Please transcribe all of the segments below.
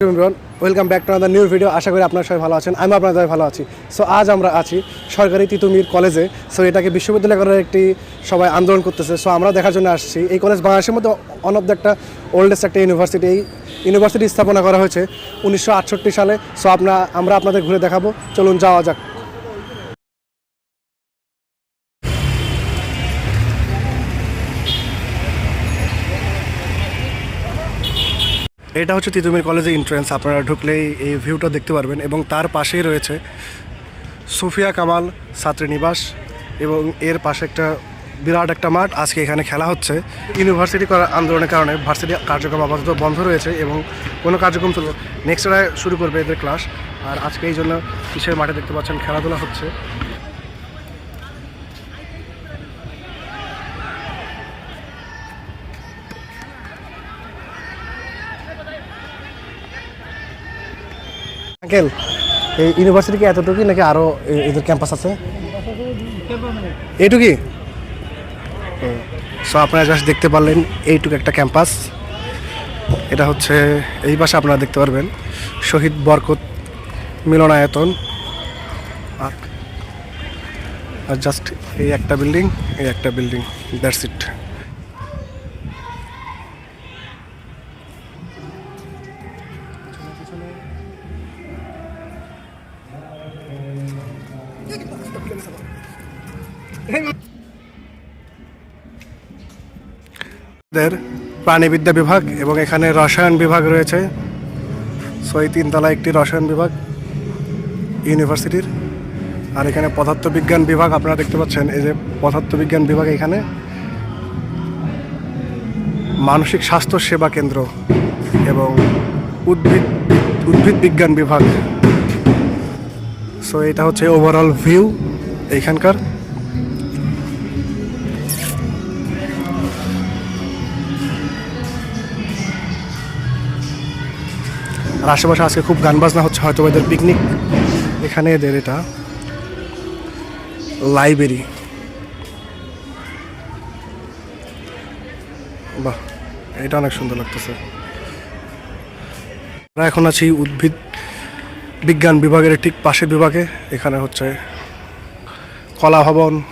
Welcome back to other new video আশা করি আপনারা সবাই ভালো আছেন আমি আপনাদের সবাই ভালো আছি। সো আজ আমরা আছি সরকারি তিতুমির কলেজে সো এটাকে বিশ্ববিদ্যালয় করার একটি সবাই আন্দোলন করতেছে। সো আমরা দেখার জন্য আসছি। এই কলেজ বাংলাদেশের মধ্যে অন অফ দ্য একটা ওল্ডেস্ট একটা ইউনিভার্সিটি এই ইউনিভার্সিটি স্থাপনা করা হয়েছে উনিশশো আটষট্টি সালে। সো আপনার, আমরা আপনাদের ঘুরে দেখাবো। চলুন যাওয়া যাক। এটা হচ্ছে তিতুমির কলেজের এন্ট্রেন্স আপনারা ঢুকলেই এই ভিউটা দেখতে পারবেন এবং তার পাশেই রয়েছে সুফিয়া কামাল ছাত্রীনিবাস এবং এর পাশে একটা বিরাট একটা মাঠ। আজকে এখানে খেলা হচ্ছে। ইউনিভার্সিটি করার আন্দোলনের কারণে ভার্সিটি কার্যক্রম আপাতত বন্ধ রয়েছে এবং কোনো কার্যক্রম তো নেক্সট শুরু করবে এদের ক্লাস আর আজকে এই জন্য কিসের মাঠে দেখতে পাচ্ছেন, খেলাধুলা হচ্ছে। আঙ্কেল, এই ইউনিভার্সিটি কি এতটুকুই নাকি আরও এদের ক্যাম্পাস আছে? এইটুকুই? সো আপনারা জাস্ট দেখতে পারলেন এইটুকু একটা ক্যাম্পাস এটা হচ্ছে, এই পাশে আপনারা দেখতে পারবেন শহীদ বরকত মিলনায়তন। আর জাস্ট এই একটা বিল্ডিং এই একটা বিল্ডিং দ্যাটস ইট প্রাণীবিদ্যা বিভাগ এবং এখানে রসায়ন বিভাগ রয়েছে। সো এই তিনতলা একটি রসায়ন বিভাগ ইউনিভার্সিটির। আর এখানে পদার্থবিজ্ঞান বিভাগ আপনারা দেখতে পাচ্ছেন, এই যে পদার্থবিজ্ঞান বিভাগ এখানে। মানসিক স্বাস্থ্য সেবা কেন্দ্র এবং উদ্ভিদ উদ্ভিদ বিজ্ঞান বিভাগ। সো এটা হচ্ছে ওভারঅল ভিউ এইখানকার আর আশেপাশে আজকে খুব গান বাজনা হচ্ছে, হয়তো এদের পিকনিক এখানে এদের এটা লাইব্রেরি বাহ, এটা অনেক সুন্দর লাগতেছে। আমরা এখন আছি উদ্ভিদ বিজ্ঞান বিভাগের ঠিক পাশের বিভাগে, এখানে হচ্ছে কলা ভবন।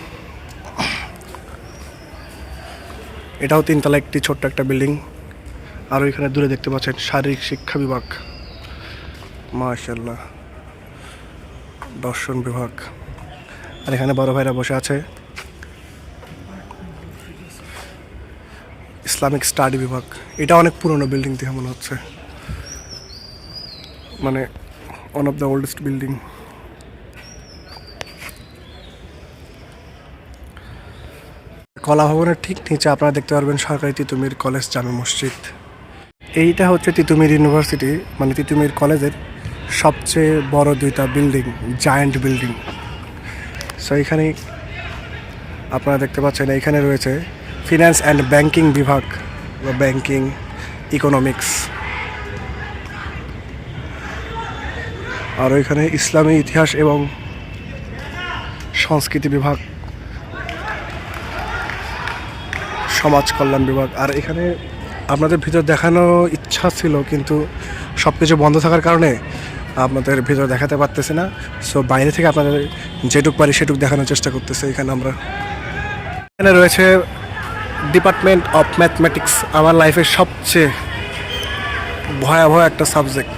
এটাও তিনতলা একটি ছোট্ট একটা বিল্ডিং। আর এখানে দূরে দেখতে পাচ্ছেন শারীরিক শিক্ষা বিভাগ। মাশাল্লাহ দর্শন বিভাগ। আর এখানে বড় ভাইরা বসে আছে। ইসলামিক স্টাডি বিভাগ। এটা অনেক পুরনো বিল্ডিং থেকে মনে হচ্ছে। মানে one of the oldest building কলা ভবনের ঠিক নিচে আপনারা দেখতে পারবেন সরকারি তিতুমির কলেজ জামে মসজিদ। এইটা হচ্ছে তিতুমির ইউনিভার্সিটি মানে তিতুমির কলেজের সবচেয়ে বড় দুইটা বিল্ডিং জায়ান্ট বিল্ডিং সো এখানে আপনারা দেখতে পাচ্ছেন, এখানে রয়েছে ফিনান্স অ্যান্ড ব্যাংকিং বিভাগ বা ব্যাংকিং ইকোনমিক্স আর ওইখানে ইসলামী ইতিহাস এবং সংস্কৃতি বিভাগ, সমাজ কল্যাণ বিভাগ। আর এখানে আপনাদের ভিতর দেখানো ইচ্ছা ছিল, কিন্তু সব কিছু বন্ধ থাকার কারণে আপনাদের ভিতর দেখাতে পারতেছি না। সো বাইরে থেকে আপনাদের যেটুক পারি সেটুক দেখানোর চেষ্টা করতেছে এখানে আমরা। এখানে রয়েছে ডিপার্টমেন্ট অফ ম্যাথমেটিক্স আমার লাইফের সবচেয়ে ভয়াবহ একটা সাবজেক্ট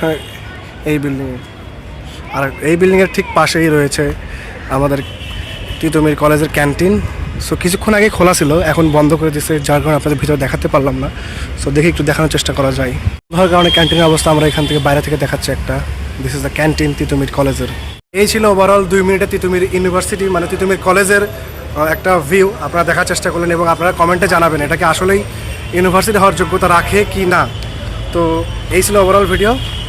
হ্যাঁ এই বিল্ডিংয়ে আর এই বিল্ডিংয়ের ঠিক পাশেই রয়েছে আমাদের তিতুমির কলেজের ক্যান্টিন সো কিছুক্ষণ আগে খোলা ছিল, এখন বন্ধ করে দিয়েছে, যার কারণে আপনাদের ভিতরে দেখাতে পারলাম না। সো দেখে একটু দেখানোর চেষ্টা করা যায়। ধর কারণে ক্যান্টিনের অবস্থা আমরা এখান থেকে বাইরে থেকে দেখাচ্ছি একটা। This is the canteen Titumir কলেজের। এই ছিল ওভারঅল দুই মিনিটে তিতুমির ইউনিভার্সিটি মানে তিতুমির কলেজের একটা ভিউ আপনারা দেখার চেষ্টা করলেন এবং আপনারা কমেন্টে জানাবেন এটাকে আসলেই ইউনিভার্সিটি হওয়ার যোগ্যতা রাখে কি না। তো, এই ছিল overall video